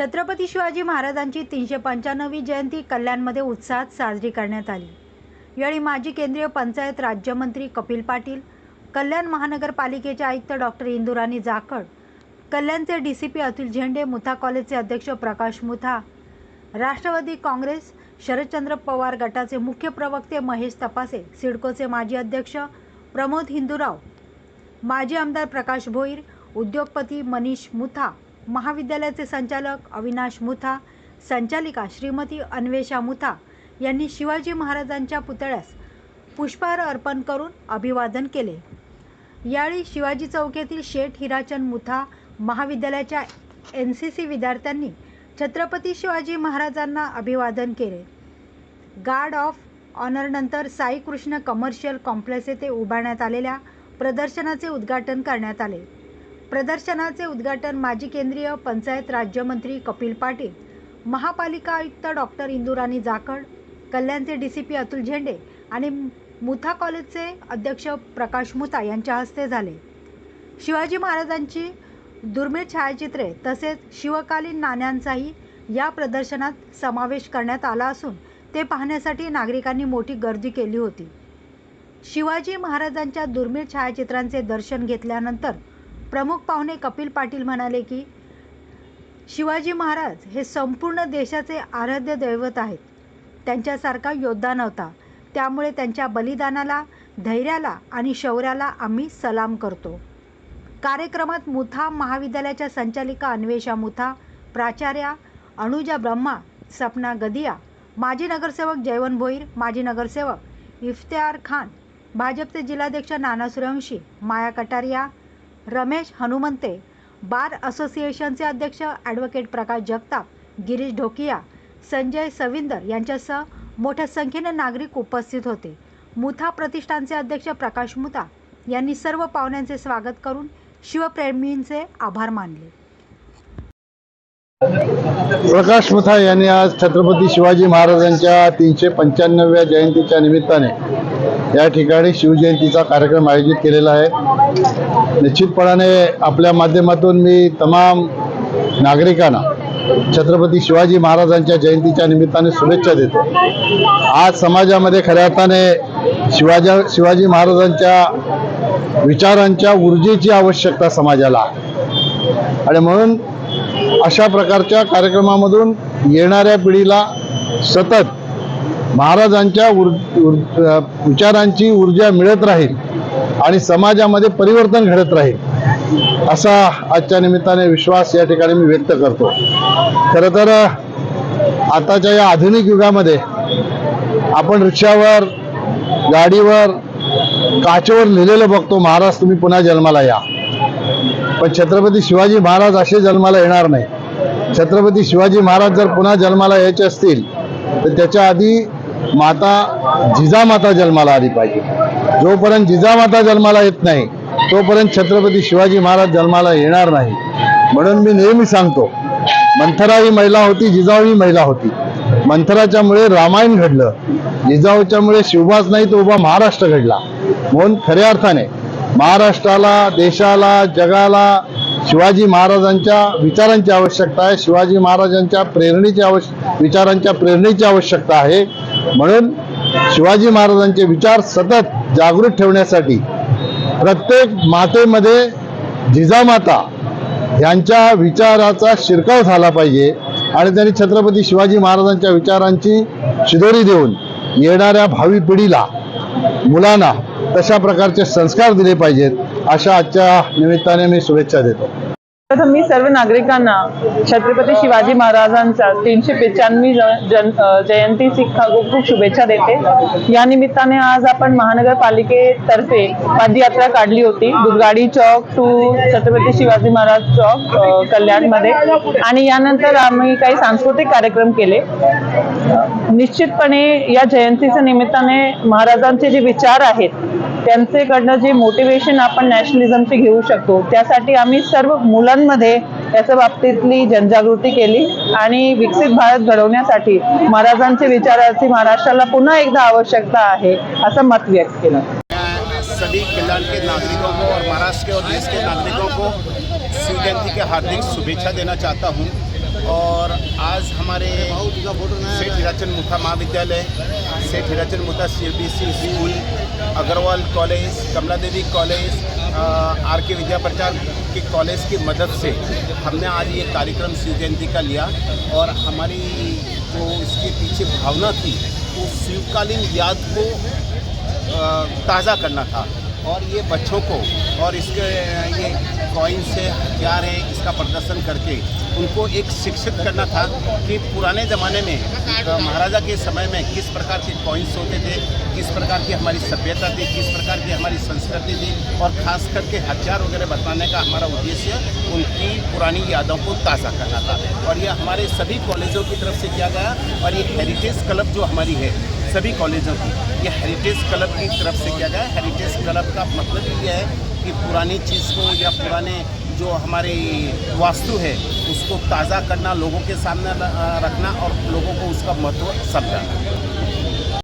छत्रपती शिवाजी महाराजांची तीनशे पंच्याण्णवी जयंती कल्याणमध्ये उत्साहात साजरी करण्यात आली. यावेळी माजी केंद्रीय पंचायत राज्यमंत्री कपिल पाटील कल्याण महानगरपालिकेचे आयुक्त doctor Indurani Jakhad कल्याणचे D C P Atul Zende Mutha कॉलेजचे अध्यक्ष प्रकाश मुथा राष्ट्रवादी काँग्रेस शरदचंद्र पवार गटाचे मुख्य प्रवक्ते महेश तपासे सिडकोचे माजी अध्यक्ष प्रमोद हिंदूराव माजी आमदार प्रकाश भोईर उद्योगपती मनीष मुथा महाविद्यालयाचे संचालक अविनाश मुथा संचालिका श्रीमती अन्वेषा मुथा यांनी शिवाजी महाराजांच्या पुतळ्यास पुष्पहार अर्पण करून अभिवादन केले. यावेळी शिवाजी चौक शेठ हिराचंद मुथा महाविद्यालयाच्या एन सी सी विद्यार्थ्यांनी छत्रपती शिवाजी महाराजांना अभिवादन केले. गार्ड ऑफ ऑनरनंतर साई कृष्ण कमर्शियल कॉम्प्लेक्स येथे उभारण्यात आलेल्या प्रदर्शनाचे उद्घाटन करण्यात आले. प्रदर्शनाचे उद्घाटन माजी केंद्रीय पंचायत राज्यमंत्री कपिल पाटील महापालिका आयुक्त doctor Indurani Jakhad कल्याणचे D C P Atul Zende आणि मुथा कॉलेजचे अध्यक्ष प्रकाश मुथा यांच्या हस्ते झाले. शिवाजी महाराजांची दुर्मिळ छायाचित्रे तसेच शिवकालीन नाण्यांचाही या प्रदर्शनात समावेश करण्यात आला असून ते पाहण्यासाठी नागरिकांनी मोठी गर्दी केली होती. शिवाजी महाराजांच्या दुर्मिळ छायाचित्रांचे दर्शन घेतल्यानंतर प्रमुख पाहुणे कपिल पाटील म्हणाले की शिवाजी महाराज हे संपूर्ण देशाचे आराध्य दैवत आहेत. त्यांच्यासारखा योद्धा नव्हता. त्यामुळे त्यांच्या बलिदानाला धैर्याला आणि शौर्याला आम्ही सलाम करतो. कार्यक्रमात मुथा महाविद्यालयाच्या संचालिका अन्वेषा मुथा प्राचार्या अनुजा ब्रह्मा सपना गदिया माजी नगरसेवक जयवंत भोईर माजी नगरसेवक इफ्तियार खान भाजपचे जिल्हाध्यक्ष नाना सूर्यवंशी माया कटारिया रमेश हनुमंते बार असोसिएशनचे अध्यक्ष ॲडव्होकेट प्रकाश जगताप गिरीश ढोकिया संजय सविंदर यांच्यासह मोठ्या संख्येने नागरिक उपस्थित होते. मुथा प्रतिष्ठानचे अध्यक्ष प्रकाश मुथा यांनी सर्व पाहुण्यांचे स्वागत करून शिवप्रेमींचे आभार मानले. प्रकाश मुथा यांनी आज छत्रपती शिवाजी महाराजांच्या तीनशे पंच्याण्णव्या जयंतीच्या निमित्ताने या ठिकाणी शिवजयंतीचा कार्यक्रम आयोजित केलेला आहे. निश्चितपणाने आपल्या माध्यमातून मी तमाम नागरिकांना छत्रपती शिवाजी महाराजांच्या जयंतीच्या निमित्ताने शुभेच्छा देतो. आज समाजामध्ये खऱ्या अर्थाने शिवाजी शिवाजी महाराजांच्या विचारांच्या ऊर्जेची आवश्यकता समाजाला आणि म्हणून अशा प्रकारच्या कार्यक्रमामधून येणाऱ्या पिढीला सतत महाराजांच्या उर, उर विचारांची ऊर्जा मिळत राहील आणि समाजामध्ये परिवर्तन घडत राहील असा आजच्या निमित्ताने विश्वास या ठिकाणी मी व्यक्त करतो. खरं तर आताच्या या आधुनिक युगामध्ये आपण रिक्षावर गाडीवर काचेवर लिहिलेलं बघतो महाराज तुम्ही पुन्हा जन्माला या. पण छत्रपती शिवाजी महाराज असे जन्माला येणार नाही. छत्रपती शिवाजी महाराज जर पुन्हा जन्माला यायचे असतील तर त्याच्या आधी माता जिजामाता जन्माला आली पाहिजे. जोपर्यंत जिजामाता जन्माला येत नाही तोपर्यंत छत्रपती शिवाजी महाराज जन्माला येणार नाही. म्हणून मी नेहमी सांगतो मंथरा ही महिला होती जिजाऊ ही महिला होती. मंथराच्यामुळे रामायण घडलं जिजाऊच्यामुळे शिवभास नाही तो उभा महाराष्ट्र घडला. म्हणून खऱ्या अर्थाने महाराष्ट्राला देशाला जगाला शिवाजी महाराजांच्या विचारांची आवश्यकता आहे. शिवाजी महाराजांच्या प्रेरणेची आवश्य विचारांच्या प्रेरणेची आवश्यकता आहे. म्हणून शिवाजी महाराजांचे विचार सतत जागृत ठेवण्यासाठी प्रत्येक मातेमध्ये जिजामाता यांच्या विचाराचा शिरकाव झाला पाहिजे आणि त्यांनी छत्रपती शिवाजी महाराजांच्या विचारांची शिदोरी देऊन येणाऱ्या भावी पिढीला मुलांना तशा प्रकारचे संस्कार दिले पाहिजेत अशा आजच्या निमित्ताने मी शुभेच्छा देतो. प्रथम मी सर्व नागरिकांना छत्रपती शिवाजी महाराजांच्या तीनशे पेचानवी जयंती अ, जयंतीची खूप खूप शुभेच्छा देते. या निमित्ताने आज आपण महानगरपालिकेतर्फे पदयात्रा काढली होती दुर्गाडी चौक टू छत्रपती शिवाजी महाराज चौक कल्याणमध्ये. आणि यानंतर आम्ही काही सांस्कृतिक कार्यक्रम केले. निश्चितपणे या जयंतीच्या निमित्ताने महाराजांचे जे विचार आहेत त्यांचेकडनं जे मोटिवेशन आपण नॅशनलिझमचे घेऊ शकतो त्यासाठी आम्ही सर्व मुलांमध्ये याच्या बाबतीतली जनजागृती केली आणि विकसित भारत घडवण्यासाठी महाराजांचे विचाराची महाराष्ट्राला पुन्हा एकदा आवश्यकता आहे असं मत व्यक्त केलं. सभी कल्याण के नागरिकों को और महाराष्ट्र के और देश के नागरिकों को शिव जयंती के हार्दिक शुभेच्छा देना चाहता हूँ। और आज हमारे सेठ हिराचंद मुथा महाविद्यालय Seth Hirachand Mutha C school Agarwal college, Kamla Devi college R के विद्या प्रचार के कॉलेज की मदद से हमने आज ये कार्यक्रम शिव जयंती का लिया और हमारी जो इसके पीछे भावना थी, वो शिवकालीन याद को ताज़ा करना था। और ये बच्चों को और इसके ये कॉइन से हथियार है इसका प्रदर्शन करके उनको एक शिक्षित करना था कि पुराने ज़माने में अ, महाराजा के समय में किस प्रकार के कॉइन्स होते थे किस प्रकार की हमारी सभ्यता थी किस प्रकार की हमारी संस्कृति थी और ख़ास करके हथियार वगैरह बताने का हमारा उद्देश्य उनकी पुरानी यादों को ताज़ा करना था। और ये हमारे सभी कॉलेजों की तरफ़ से किया गया और ये हेरिटेज क्लब जो हमारी है सभी कॉलेजों की, ये हेरिटेज क्लब की तरफ़ से किया गया। हेरिटेज क्लब का मतलब ये है कि पुरानी चीज़ को या पुराने जो हमारे वास्तु है, उसको ताज़ा करना, लोगों के सामने रखना और लोगों को उसका महत्व समझाना।